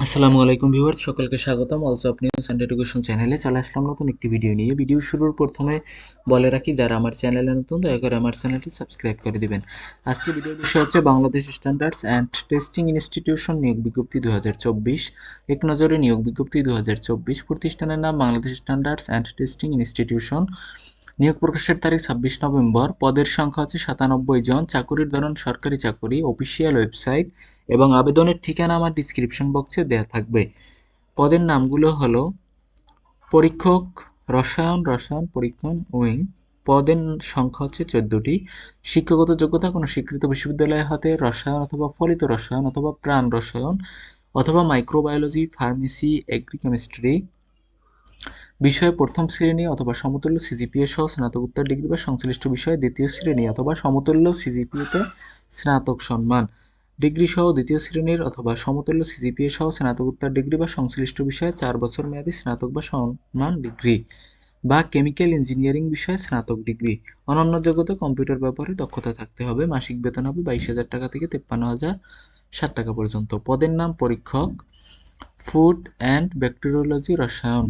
আসসালামু আলাইকুম ভিউয়ার্স, সকলকে স্বাগতম। অলসো আপনি নিউজ অ্যান্ড এডুকেশন চ্যানেলে চলে আসলাম নতুন একটি ভিডিও নিয়ে। ভিডিও শুরুর প্রথমে বলে রাখি, যারা আমার চ্যানেলে নতুন, দয়া করে আমার চ্যানেলটি সাবস্ক্রাইব করে দিবেন। আজকে ভিডিওর বিষয় হচ্ছে Bangladesh standards and testing institution নিয়োগ বিজ্ঞপ্তি দু এক নজরে নিয়োগ বিজ্ঞপ্তি দু হাজার চব্বিশ প্রতিষ্ঠানের নাম Bangladesh standards and testing institution নিয়োগ প্রকাশের তারিখ ছাব্বিশ নভেম্বর। পদের সংখ্যা হচ্ছে সাতানব্বই জন। চাকুরির ধরন সরকারি চাকুরি, অফিসিয়াল ওয়েবসাইট এবং আবেদনের ঠিকানা আমার ডিসক্রিপশন বক্সে দেওয়া থাকবে। পদের নামগুলো হলো পরীক্ষক রসায়ন রসায়ন পরীক্ষণ, উইং। পদের সংখ্যা হচ্ছে চোদ্দোটি। শিক্ষাগত যোগ্যতা কোনো স্বীকৃত বিশ্ববিদ্যালয় হতে রসায়ন অথবা ফলিত রসায়ন অথবা প্রাণ রসায়ন অথবা মাইক্রোবায়োলজি ফার্মেসি এগ্রিকেমিস্ট্রি বিষয়ে প্রথম শ্রেণি অথবা সমতুল্য সিজিপিএ সহ স্নাতকোত্তর ডিগ্রি বা সংশ্লিষ্ট বিষয়ে দ্বিতীয় শ্রেণি অথবা সমতুল্য সিজিপিএতে স্নাতক সম্মান ডিগ্রি সহ দ্বিতীয় শ্রেণির অথবা সমতুল্য সিজিপিএ সহ স্নাতকোত্তর ডিগ্রি বা সংশ্লিষ্ট বিষয়ে চার বছর মেয়াদী স্নাতক বা সম্মান ডিগ্রি বা কেমিক্যাল ইঞ্জিনিয়ারিং বিষয়ে স্নাতক ডিগ্রি। অনন্য যোগ্যতা কম্পিউটার ব্যবহারে দক্ষতা থাকতে হবে। মাসিক বেতন হবে বাইশ হাজার টাকা থেকে তেপ্পান্ন হাজার ষাট টাকা পর্যন্ত। পদের নাম পরীক্ষক, ফুড অ্যান্ড ব্যাকটেরিওলজি রসায়ন।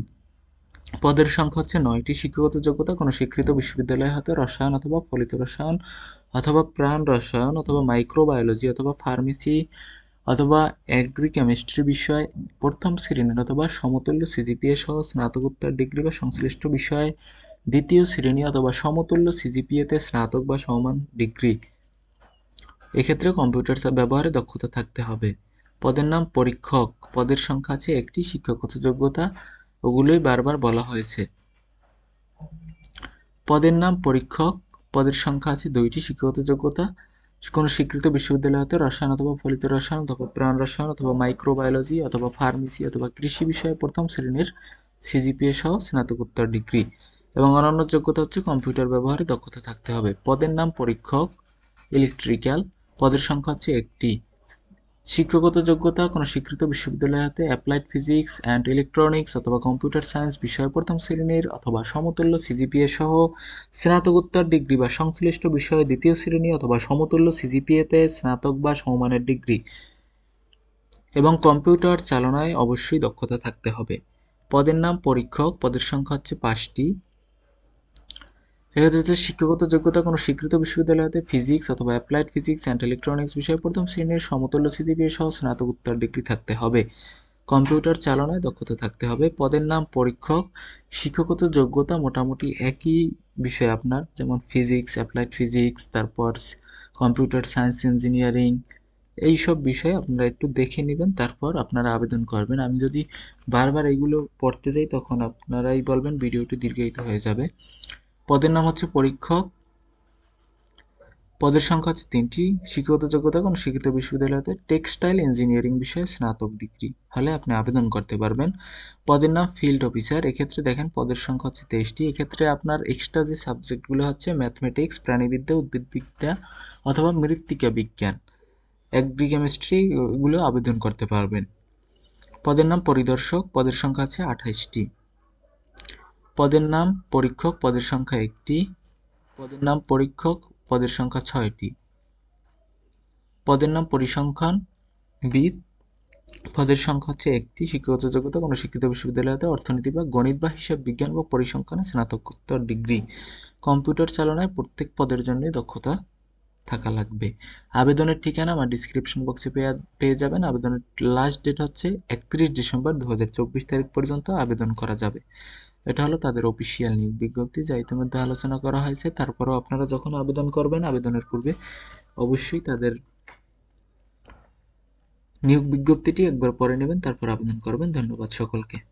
পদের সংখ্যা হচ্ছে নয়টি। শিক্ষাগত যোগ্যতা, কোনো স্বীকৃত বিশ্ববিদ্যালয় হতে রসায়ন অথবা ফলিত রসায়ন, অথবা প্রাণ রসায়ন, অথবা মাইক্রোবায়োলজি অথবা ফার্মেসি অথবা অ্যাগ্রি কেমিস্ট্রি বিষয়, প্রথম শ্রেণির অথবা সমতুল্য সিজিপিএ সহ স্নাতকোত্তর ডিগ্রি বা সংশ্লিষ্ট বিষয়ে, দ্বিতীয় শ্রেণি অথবা সমতুল্য সিজিপিএতে স্নাতক বা সমান ডিগ্রি এক্ষেত্রে কম্পিউটার ব্যবহারে দক্ষতা থাকতে হবে। পদের নাম পরীক্ষক। পদের সংখ্যা আছে একটি, শিক্ষাগত যোগ্যতা ওগুলোই বারবার বলা হয়েছে। পদের নাম পরীক্ষক, পদের সংখ্যা আছে দুইটি, শিক্ষাগত যোগ্যতা, কোনো স্বীকৃত বিশ্ববিদ্যালয় হতে রসায়ন অথবা ফলিত রসায়ন অথবা প্রাণ রসায়ন অথবা মাইক্রোবায়োলজি অথবা ফার্মেসি অথবা কৃষি বিষয়ে প্রথম শ্রেণির সিজিপিএ সহ স্নাতকোত্তর ডিগ্রি এবং অন্যান্য যোগ্যতা হচ্ছে কম্পিউটার ব্যবহারে দক্ষতা থাকতে হবে। পদের নাম পরীক্ষক ইলেকট্রিক্যাল পদের সংখ্যা হচ্ছে একটি। শিক্ষাগত যোগ্যতা, কোনো স্বীকৃত বিশ্ববিদ্যালয় হতে অ্যাপ্লাইড ফিজিক্স অ্যান্ড ইলেকট্রনিক্স অথবা কম্পিউটার সায়েন্স বিষয় প্রথম শ্রেণির অথবা সমতুল্য সিজিপিএ সহ স্নাতকোত্তর ডিগ্রি বা সংশ্লিষ্ট বিষয়ে দ্বিতীয় শ্রেণি অথবা সমতুল্য সিজিপিএতে স্নাতক বা সমমানের ডিগ্রি এবং কম্পিউটার চালনায় অবশ্যই দক্ষতা থাকতে হবে। পদের নাম পরীক্ষক, পদের সংখ্যা হচ্ছে পাঁচটি। এক্ষেত্রে হচ্ছে শিক্ষাগত যোগ্যতা কোনো স্বীকৃত বিশ্ববিদ্যালয় হতে ফিজিক্স অথবা অ্যাপ্লাইড ফিজিক্স অ্যান্ড ইলেকট্রনিক্স বিষয়ে প্রথম শ্রেণির সমতুল্য সিজিপিএ সহ স্নাতকোত্তর ডিগ্রি থাকতে হবে। কম্পিউটার চালনায় দক্ষতা থাকতে হবে। পদের নাম পরীক্ষক। শিক্ষাগত যোগ্যতা মোটামুটি একই বিষয় আপনার, যেমন ফিজিক্স অ্যাপ্লাইড ফিজিক্স তারপর কম্পিউটার সায়েন্স ইঞ্জিনিয়ারিং এই সব বিষয়ে আপনারা একটু দেখে নেবেন, তারপর আপনারা আবেদন করবেন। আমি যদি বারবার এগুলো পড়তে যাই, তখন আপনারাই বলবেন, ভিডিওটি দীর্ঘায়িত হয়ে যাবে। পদের নাম হচ্ছে পরীক্ষক। পদের সংখ্যা হচ্ছে তিনটি, শিক্ষাগত যোগ্যতা কোন শিক্ষিত বিশ্ববিদ্যালয়তে, টেক্সটাইল ইঞ্জিনিয়ারিং বিষয়ে স্নাতক ডিগ্রি। হলে আপনি আবেদন করতে পারবেন। পদের নাম ফিল্ড অফিসার। এক্ষেত্রে দেখেন পদের সংখ্যা হচ্ছে তেইশটি। এক্ষেত্রে আপনার এক্সট্রা যে সাবজেক্টগুলো হচ্ছে ম্যাথমেটিক্স প্রাণীবিদ্যা, উদ্ভিদবিদ্যা অথবা মৃত্তিকা বিজ্ঞান। অ্যাগ্রি কেমিস্ট্রি এগুলো আবেদন করতে পারবেন। পদের নাম পরিদর্শক। পদের সংখ্যা আছে আঠাইশটি। পদের নাম পরীক্ষক পদের সংখ্যা একটি, পদের নাম পরীক্ষক পদের সংখ্যা ছয়টি। পদের নাম পরিসংখ্যান বিদ, পদের সংখ্যা হচ্ছে একটি শিক্ষাগত যোগ্যতা কোনো শিক্ষিত বিশ্ববিদ্যালয়তে অর্থনীতি বা গণিত বা হিসাব বিজ্ঞান বা পরিসংখ্যানে স্নাতকোত্তর ডিগ্রি। কম্পিউটার চালনায় প্রত্যেক পদের জন্যই দক্ষতা থাকা লাগবে। আবেদনের ঠিকানা আমার ডিসক্রিপশন বক্সে পেয়ে যাবেন। আবেদনের লাস্ট ডেট হচ্ছে একত্রিশ ডিসেম্বর দু হাজার চব্বিশ তারিখ পর্যন্ত আবেদন করা যাবে। এটা হলো তাদের অফিসিয়াল নিয়োগ বিজ্ঞপ্তি, যা ইতিমধ্যে আলোচনা করা হয়েছে। তারপরেও আপনারা যখন আবেদন করবেন, আবেদনের পূর্বে অবশ্যই তাদের নিয়োগ বিজ্ঞপ্তিটি একবার পড়ে নেবেন, তারপর আবেদন করবেন। ধন্যবাদ সকলকে।